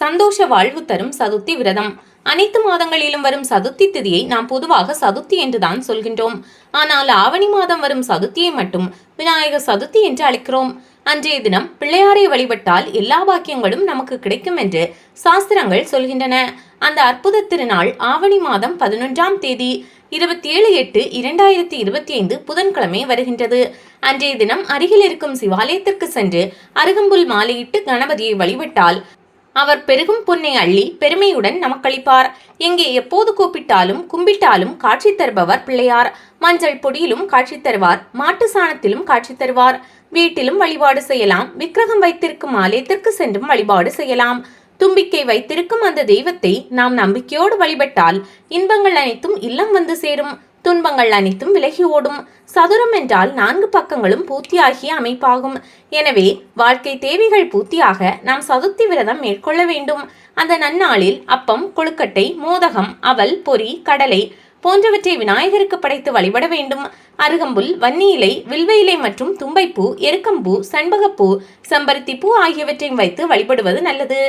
சந்தோஷ வாழ்வு தரும் சதுர்த்தி விரதம். அனைத்து மாதங்களிலும் வரும் சதுர்த்தி திதியை நாம் பொதுவாக சதுர்த்தி என்றுதான் சொல்கின்றோம். ஆனால் ஆவணி மாதம் வரும் சதுர்த்தியை மட்டும் விநாயகர் சதுர்த்தி என்று அழைக்கிறோம். அன்றைய தினம் பிள்ளையாரை வழிபட்டால் எல்லா பாக்கியங்களும் நமக்கு கிடைக்கும் என்று சாஸ்திரங்கள் சொல்கின்றன. அந்த அற்புத திருநாள் ஆவணி மாதம் பதினொன்றாம் தேதி இருபத்தி ஏழு எட்டு இரண்டாயிரத்தி இருபத்தி ஐந்து புதன்கிழமை வருகின்றது. அன்றைய தினம் அருகில் இருக்கும் சிவாலயத்திற்கு சென்று அருகம்புல் மாலையிட்டு கணபதியை வழிபட்டால் அவர் பெருகும் பொன்னை அள்ளி பெருமையுடன் நமக்களிப்பார். எங்கே எப்போது கூப்பிட்டாலும் கும்பிட்டாலும் காட்சி தருபவர் பிள்ளையார். மஞ்சள் பொடியிலும் காட்சி தருவார் மாட்டு சாணத்திலும் காட்சி தருவார். வீட்டிலும் வழிபாடு செய்யலாம் விக்கிரகம் வைத்திருக்கும் ஆலயத்திற்கு சென்றும் வழிபாடு செய்யலாம். தும்பிக்கை வைத்திருக்கும் அந்த தெய்வத்தை நாம் நம்பிக்கையோடு வழிபட்டால் இன்பங்கள் அனைத்தும் இல்லம் வந்து சேரும். துன்பங்கள் அனைத்தும் விலகி ஓடும். சதுரம் என்றால் நான்கு பக்கங்களும் பூர்த்தியாகிய அமைப்பாகும். எனவே வாழ்க்கை தேவைகள் பூர்த்தியாக நாம் சதுர்த்தி விரதம் மேற்கொள்ள வேண்டும். அந்த நன்னாளில் அப்பம் கொழுக்கட்டை மோதகம் அவல் பொறி கடலை போன்றவற்றை விநாயகருக்கு படைத்து வழிபட வேண்டும். அருகம்புல் வன்னி இலை வில்வ இலை மற்றும் தும்பைப்பூ எருக்கம்பூ சண்பகப்பூ செம்பருத்தி பூ ஆகியவற்றையும் வைத்து வழிபடுவது நல்லது.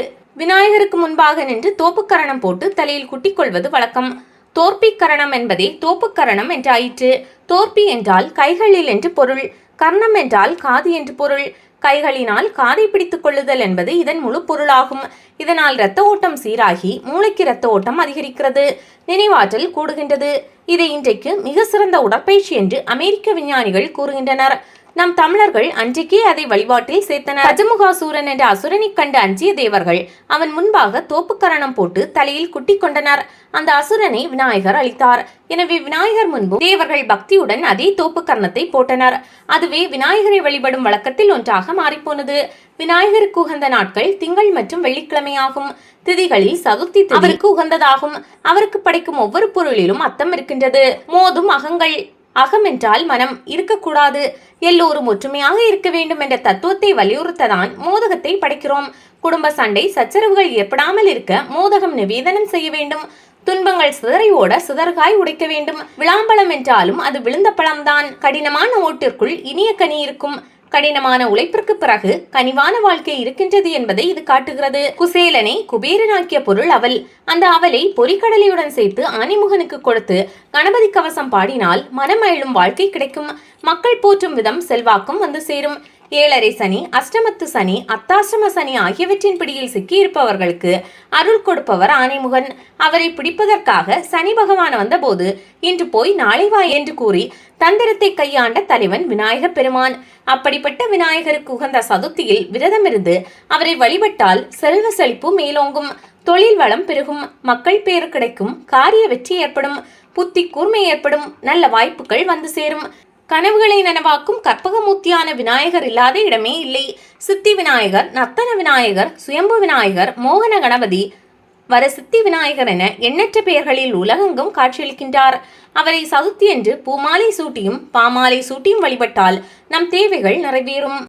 விநாயகருக்கு முன்பாக நின்று தோப்புக்கரணம் போட்டு தலையில் குட்டிக்கொள்வது வழக்கம். தோற்பிக்கரணம் என்பதே தோப்புக்கரணம் என்றாயிற்று. தோற்பி என்றால் கைகளில் என்று பொருள். கர்ணம் என்றால் காது என்று பொருள். கைகளினால் காதை பிடித்துக் கொள்ளுதல் என்பது இதன் முழு பொருளாகும். இதனால் இரத்த ஓட்டம் சீராகி மூளைக்கு இரத்த ஓட்டம் அதிகரிக்கிறது. நினைவாற்றல் கூடுகின்றது. இதை இன்றைக்கு மிக சிறந்த உடற்பயிற்சி என்று அமெரிக்க விஞ்ஞானிகள் கூறுகின்றனர். நம் தமிழர்கள் அன்றைக்கே அதை வழிபாட்டில் சேர்த்தனர். கஜமுகாசூரன் என்ற அசுரனை கண்டு அஞ்சிய தேவர்கள் அவன் முன்பாக தோப்புக்கரணம் போட்டு தலையில் குட்டி கொண்டனர். அந்த அசுரனை விநாயகர் அளித்தார் எனவே விநாயகர் முன்பு தேவர்கள் பக்தியுடன் அதே தோப்புக்கரணத்தை போட்டனர். அதுவே விநாயகரை வழிபடும் வழக்கத்தில் ஒன்றாக மாறிப்போனது. விநாயகருக்கு உகந்த நாட்கள் திங்கள் மற்றும் வெள்ளிக்கிழமையாகும். திதிகளில் சதுர்த்தி அவருக்கு உகந்ததாகும். அவருக்கு படைக்கும் ஒவ்வொரு பொருளிலும் அர்த்தம் இருக்கின்றது. மோதும் அகங்கள். அகம் என்றால் மனம் இருக்கக்கூடாது. எல்லோரும் ஒற்றுமையாக இருக்க வேண்டும் என்ற தத்துவத்தை வலியுறுத்ததான் மோதகத்தை படைக்கிறோம். குடும்ப சண்டை சச்சரவுகள் ஏற்படாமல் இருக்க மோதகம் நிவேதனம் செய்ய வேண்டும். துன்பங்கள் சிதறை ஓட சிதறுகாய் உடைக்க வேண்டும். விளாம்பழம் என்றாலும் அது விழுந்த பழம்தான். கடினமான ஓட்டிற்குள் இனிய கனி இருக்கும். கடினமான உழைப்பிற்கு பிறகு கனிவான வாழ்க்கை இருக்கின்றது என்பதை இது காட்டுகிறது. குசேலனை குபேரனாக்கிய பொருள் அவள். அந்த அவலை பொறிக்கடலையுடன் சேர்த்து ஆணிமுகனுக்கு கொடுத்து கணபதி கவசம் பாடினால் மனமழும் வாழ்க்கை கிடைக்கும். மக்கள் போற்றும் விதம் செல்வாக்கும் வந்து சேரும். ஏழரை சனி அஷ்டமத்து சனி அத்தாசிரம சனி ஆகியவற்றின் பிடியில் சிக்கியிருப்பவர்களுக்கு அருள் கொடுப்பவர் ஆனைமுகன். அவரை பிடிப்பதற்காக சனி பகவான் வந்தபோது இன்று போய் நாளை வா என்று கூறி தந்திரத்தை கையாண்ட தலைவன் விநாயக பெருமான். அப்படிப்பட்ட விநாயகருக்கு உகந்த சதுர்த்தியில் விரதமிருந்து அவரை வழிபட்டால் செல்வ செழிப்பு மேலோங்கும். தொழில் வளம் பெருகும் மக்கள் பேர் கிடைக்கும் காரிய வெற்றி ஏற்படும் புத்தி கூர்மை ஏற்படும் நல்ல வாய்ப்புகள் வந்து சேரும். கனவுகளை நனவாக்கும் கற்பகமூர்த்தியான விநாயகர் இல்லாத இடமே இல்லை. சித்தி விநாயகர் நர்த்தன விநாயகர் சுயம்பு விநாயகர் மோகன கணபதி வர சித்தி விநாயகர் என எண்ணற்ற பெயர்களில் உலகெங்கும் காட்சியளிக்கின்றார். அவரை சதுர்த்தி என்று பூமாலை சூட்டியும் பாமாலை சூட்டியும் வழிபட்டால் நம் தேவைகள் நிறைவேறும்.